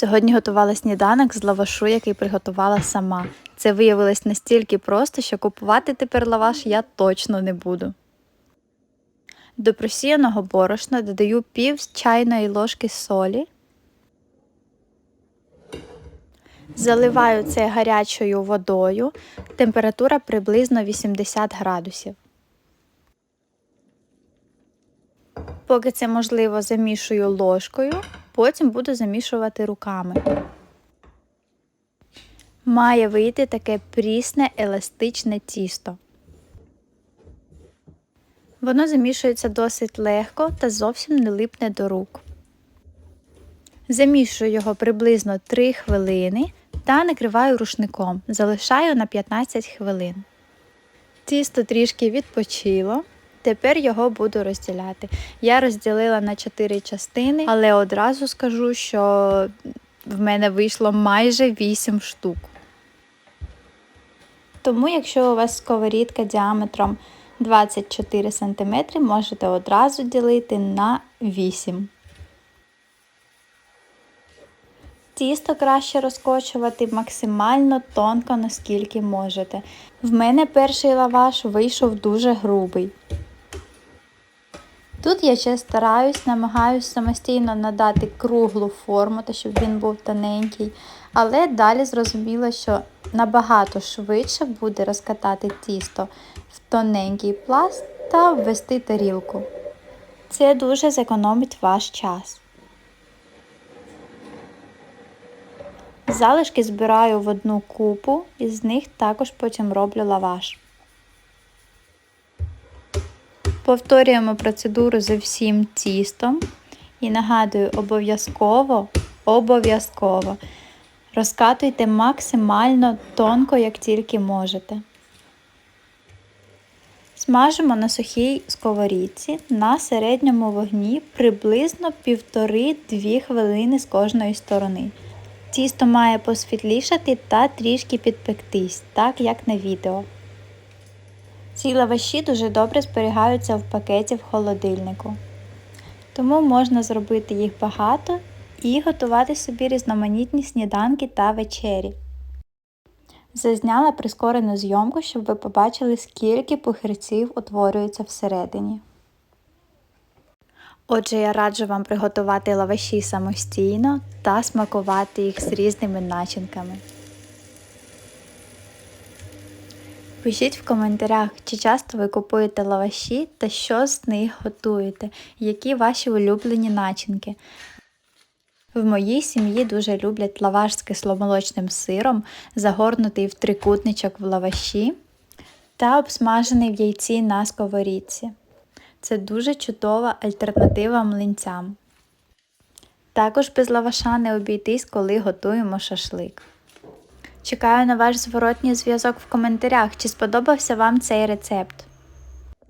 Сьогодні готувала сніданок з лавашу, який приготувала сама. Це виявилось настільки просто, що купувати тепер лаваш я точно не буду. До просіяного борошна додаю пів чайної ложки солі. Заливаю це гарячою водою. Температура приблизно 80 градусів. Поки це можливо, замішую ложкою, потім буду замішувати руками. Має вийти таке прісне еластичне тісто. Воно замішується досить легко та зовсім не липне до рук. Замішую його приблизно 3 хвилини та накриваю рушником. Залишаю на 15 хвилин. Тісто трішки відпочило. Тепер його буду розділяти. Я розділила на 4 частини, але одразу скажу, що в мене вийшло майже 8 штук. Тому, якщо у вас сковорідка діаметром 24 см, можете одразу ділити на 8 Тісто краще розкочувати максимально тонко, наскільки можете. В мене перший лаваш вийшов дуже грубий. Тут я ще стараюсь, намагаюсь самостійно надати круглу форму, та щоб він був тоненький, але далі зрозуміла, що набагато швидше буде розкатати тісто в тоненький пласт та ввести тарілку. Це дуже зекономить ваш час. Залишки збираю в одну купу і з них також потім роблю лаваш. Повторюємо процедуру з всім тістом і нагадую, обов'язково, обов'язково розкатуйте максимально тонко, як тільки можете. Смажимо на сухій сковорідці на середньому вогні приблизно 1,5-2 хвилини з кожної сторони. Тісто має посвітлішати та трішки підпектись, так як на відео. Ці лаваші дуже добре зберігаються в пакеті в холодильнику. Тому можна зробити їх багато і готувати собі різноманітні сніданки та вечері. Зазняла прискорену зйомку, щоб ви побачили, скільки пухирців утворюється всередині. Отже, я раджу вам приготувати лаваші самостійно та смакувати їх з різними начинками. Пишіть в коментарях, чи часто ви купуєте лаваші та що з них готуєте, які ваші улюблені начинки. В моїй сім'ї дуже люблять лаваш з кисломолочним сиром, загорнутий в трикутничок в лаваші та обсмажений в яйці на сковорідці. Це дуже чудова альтернатива млинцям. Також без лаваша не обійтись, коли готуємо шашлик. Чекаю на ваш зворотній зв'язок в коментарях, чи сподобався вам цей рецепт.